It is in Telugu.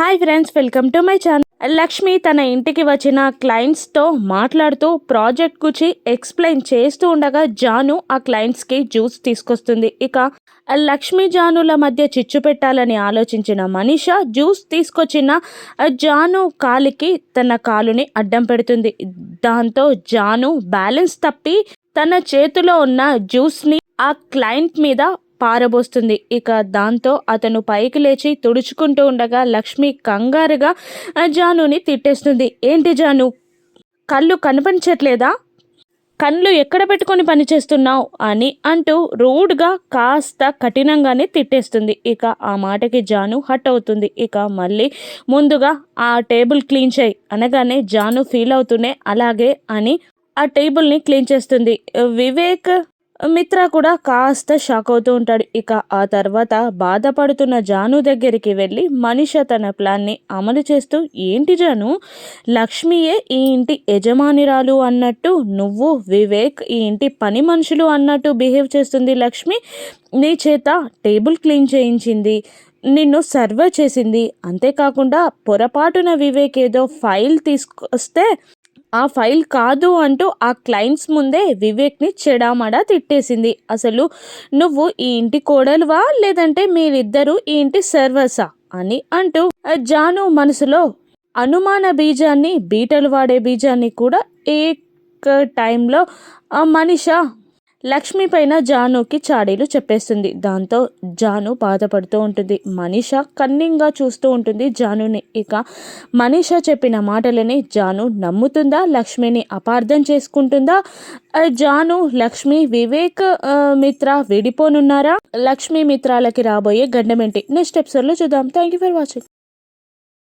Hi friends welcome to my channel. Lakshmi తన ఇంటికి వచ్చిన క్లయింట్స్తో మాట్లాడుతూ ప్రాజెక్ట్ గురించి ఎక్స్ప్లెయిన్ చేస్తూ ఉండగా జాను ఆ క్లయింట్స్కి జ్యూస్ తీసుకొస్తుంది. ఇక లక్ష్మి జానుల మధ్య చిచ్చు పెట్టాలని ఆలోచించిన మనీష జ్యూస్ తీసుకొచ్చిన జాను కాలికి తన కాలుని అడ్డం పెడుతుంది. దాంతో జాను బ్యాలెన్స్ తప్పి తన చేతిలో ఉన్న జ్యూస్ని ఆ క్లయింట్ మీద పారబోస్తుంది. ఇక దాంతో అతను పైకి లేచి తుడుచుకుంటూ ఉండగా లక్ష్మి కంగారుగా జానుని తిట్టేస్తుంది. ఏంటి జాను? కళ్ళు కనిపించట్లేదా కళ్ళు ఎక్కడ పెట్టుకొని పనిచేస్తున్నావు? అని అంటూ రూడ్గా కాస్త కఠినంగానే తిట్టేస్తుంది. ఇక ఆ మాటకి జాను హట్ అవుతుంది. ఇక మళ్ళీ ముందుగా ఆ టేబుల్ క్లీన్ చేయి అనగానే జాను ఫీల్ అవుతూనే అలాగే అని ఆ టేబుల్ని క్లీన్ చేస్తుంది. వివేక్ మిత్ర కూడా కాస్త షాక్ అవుతూ ఉంటాడు. ఇక ఆ తర్వాత బాధపడుతున్న జాను దగ్గరికి వెళ్ళి మనిష తన ప్లాన్ని అమలు చేస్తూ ఏంటి జాను? లక్ష్మియే ఈ ఇంటి యజమానిరాలు అన్నట్టు నువ్వు వివేక్ ఈ ఇంటి పని మనుషులు అన్నట్టు బిహేవ్ చేస్తుంది లక్ష్మి. నీ చేత టేబుల్ క్లీన్ చేయించింది నిన్ను సర్వ్ చేసింది. అంతేకాకుండా పొరపాటున వివేక్ ఏదో ఫైల్ తీసుకొస్తే ఆ ఫైల్ కాదు అంటూ ఆ క్లయింట్స్ ముందే వివేక్ని చెడామడా తిట్టేసింది. అసలు నువ్వు ఈ ఇంటి కోడలువా? లేదంటే మీరిద్దరూ ఈ ఇంటి సర్వర్సా అని అంటూ జాను మనసులో అనుమాన బీజాన్ని బీటలు వాడే బీజాన్ని కూడా ఏక టైంలో ఆ మనిష లక్ష్మి పైన జానుకి చాడీలు చెప్పేస్తుంది. దాంతో జాను బాధపడుతూ ఉంటుంది. మనీష కన్నింగా చూస్తూ ఉంటుంది జానుని. ఇక మనీష చెప్పిన మాటలని జాను నమ్ముతుందా? లక్ష్మిని అపార్థం చేసుకుంటుందా? జాను లక్ష్మి వివేక్ మిత్ర విడిపోనున్నారా? లక్ష్మి మిత్రాలకి రాబోయే గండమేంటి? నెక్స్ట్ ఎపిసోడ్లో చూద్దాం. Thank you for watching